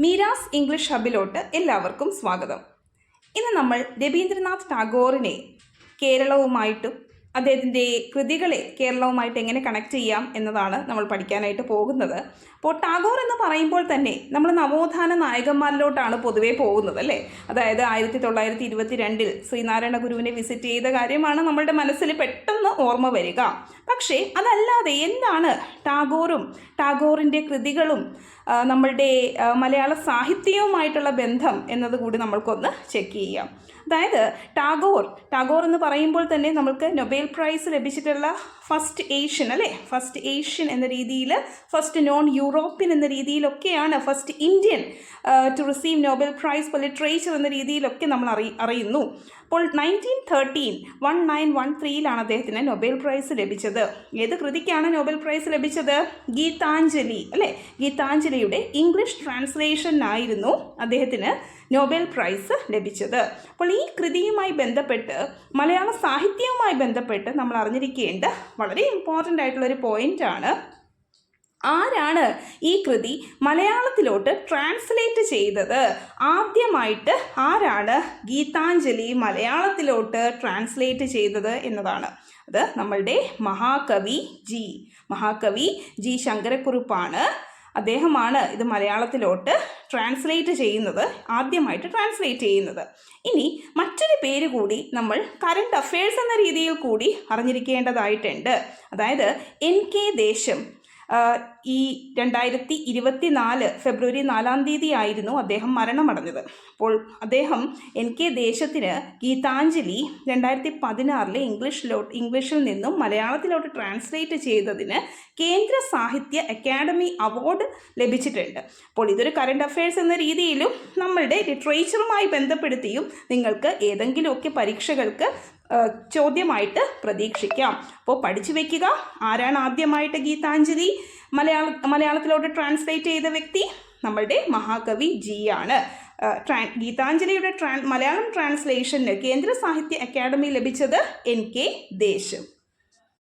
Meera's English ഹബിലോട്ട് എല്ലാവർക്കും സ്വാഗതം. ഇന്ന് നമ്മൾ രവീന്ദ്രനാഥ് ടാഗോറിനെ കേരളവുമായിട്ടും അദ്ദേഹത്തിന്റെ കൃതികളെ കേരളവുമായിട്ട് എങ്ങനെ കണക്ട് ചെയ്യാം എന്നതാണ് നമ്മൾ പഠിക്കാനായിട്ട് പോകുന്നത്. അപ്പോൾ ടാഗോർ എന്ന് പറയുമ്പോൾ തന്നെ നമ്മൾ നവോത്ഥാന നായകന്മാരിലോട്ടാണ് പൊതുവേ പോകുന്നത് അല്ലേ? അതായത് ആയിരത്തി തൊള്ളായിരത്തി ഇരുപത്തി രണ്ടിൽ ശ്രീനാരായണ ഗുരുവിനെ വിസിറ്റ് ചെയ്ത കാര്യമാണ് നമ്മളുടെ മനസ്സിൽ പെട്ടെന്ന് ഓർമ്മ വരിക. പക്ഷേ അതല്ലാതെ എന്താണ് ടാഗോറും ടാഗോറിന്റെ കൃതികളും നമ്മളുടെ മലയാള സാഹിത്യവുമായിട്ടുള്ള ബന്ധം എന്നത് കൂടി നമ്മൾക്കൊന്ന് ചെക്ക് ചെയ്യാം. അതായത് ടാഗോർ ടാഗോർ എന്ന് പറയുമ്പോൾ തന്നെ നമ്മൾക്ക് നൊബേൽ പ്രൈസ് ലഭിച്ചിട്ടുള്ള ഫസ്റ്റ് ഏഷ്യൻ അല്ലേ? ഫസ്റ്റ് ഏഷ്യൻ എന്ന രീതിയിൽ ഫസ്റ്റ് നോൺ യൂറോപ്യൻ എന്ന രീതിയിലൊക്കെയാണ് first Indian to receive Nobel prize for literature എന്ന രീതിയിലൊക്കെ നമ്മൾ അറി അറിയുന്നു. അപ്പോൾ nineteen thirteen one nine one ത്രീയിലാണ് അദ്ദേഹത്തിന് നൊബേൽ പ്രൈസ് ലഭിച്ചത്. ഏത് കൃതിക്കാണ് നോബൽ പ്രൈസ് ലഭിച്ചത്? ഗീതാഞ്ജലി അല്ലേ? ഗീതാഞ്ജലിയുടെ ഇംഗ്ലീഷ് ട്രാൻസ്ലേഷനായിരുന്നു അദ്ദേഹത്തിന് നോബൽ പ്രൈസ് ലഭിച്ചത്. അപ്പോൾ ഈ കൃതിയുമായി ബന്ധപ്പെട്ട് മലയാള സാഹിത്യവുമായി ബന്ധപ്പെട്ട് നമ്മൾ അറിഞ്ഞിരിക്കേണ്ട വളരെ ഇമ്പോർട്ടന്റ് ആയിട്ടുള്ളൊരു പോയിന്റാണ് ആരാണ് ഈ കൃതി മലയാളത്തിലോട്ട് ട്രാൻസ്ലേറ്റ് ചെയ്തത്? ആദ്യമായിട്ട് ആരാണ് ഗീതാഞ്ജലി മലയാളത്തിലോട്ട് ട്രാൻസ്ലേറ്റ് ചെയ്തത് എന്നതാണ്. അത് നമ്മളുടെ മഹാകവി ജി. മഹാകവി ജി ശങ്കരക്കുറുപ്പാണ്. അദ്ദേഹമാണ് ഇത് മലയാളത്തിലോട്ട് ട്രാൻസ്ലേറ്റ് ചെയ്യുന്നത് ആദ്യമായിട്ട് ട്രാൻസ്ലേറ്റ് ചെയ്യുന്നത്. ഇനി മറ്റൊരു പേര് കൂടി നമ്മൾ കറണ്ട് അഫയേഴ്സ് എന്ന രീതിയിൽ കൂടി അറിഞ്ഞിരിക്കേണ്ടതായിട്ടുണ്ട്. അതായത് എൻ കെ ദേശം. ഈ രണ്ടായിരത്തി ഇരുപത്തി നാല് ഫെബ്രുവരി നാലാം തീയതി ആയിരുന്നു അദ്ദേഹം മരണമടഞ്ഞത്. അപ്പോൾ അദ്ദേഹം എൻ കെ ദേശത്തിന് ഗീതാഞ്ജലി രണ്ടായിരത്തി പതിനാറിലെ ഇംഗ്ലീഷിലോട്ട് ഇംഗ്ലീഷിൽ നിന്നും മലയാളത്തിലോട്ട് ട്രാൻസ്ലേറ്റ് ചെയ്തതിന് കേന്ദ്ര സാഹിത്യ അക്കാദമി അവാർഡ് ലഭിച്ചിട്ടുണ്ട്. അപ്പോൾ ഇതൊരു കറണ്ട് അഫയേഴ്സ് എന്ന രീതിയിലും നമ്മളുടെ ലിറ്ററേച്ചറുമായി ബന്ധപ്പെടുത്തിയും നിങ്ങൾക്ക് ഏതെങ്കിലുമൊക്കെ പരീക്ഷകൾക്ക് ചോദ്യമായിട്ട് പ്രതീക്ഷിക്കാം. അപ്പോൾ പഠിച്ചു വെക്കുക. ആരാണ് ആദ്യമായിട്ട് ഗീതാഞ്ജലി? മലയാള മലയാളത്തിലോട്ട് ട്രാൻസ്ലേറ്റ് ചെയ്ത വ്യക്തി നമ്മളുടെ മഹാകവി ജി ആണ്. ട്രാൻ ഗീതാഞ്ജലിയുടെ ട്രാൻ മലയാളം ട്രാൻസ്ലേഷന് കേന്ദ്ര സാഹിത്യ അക്കാദമി ലഭിച്ചത് എൻ കെ ദേശം.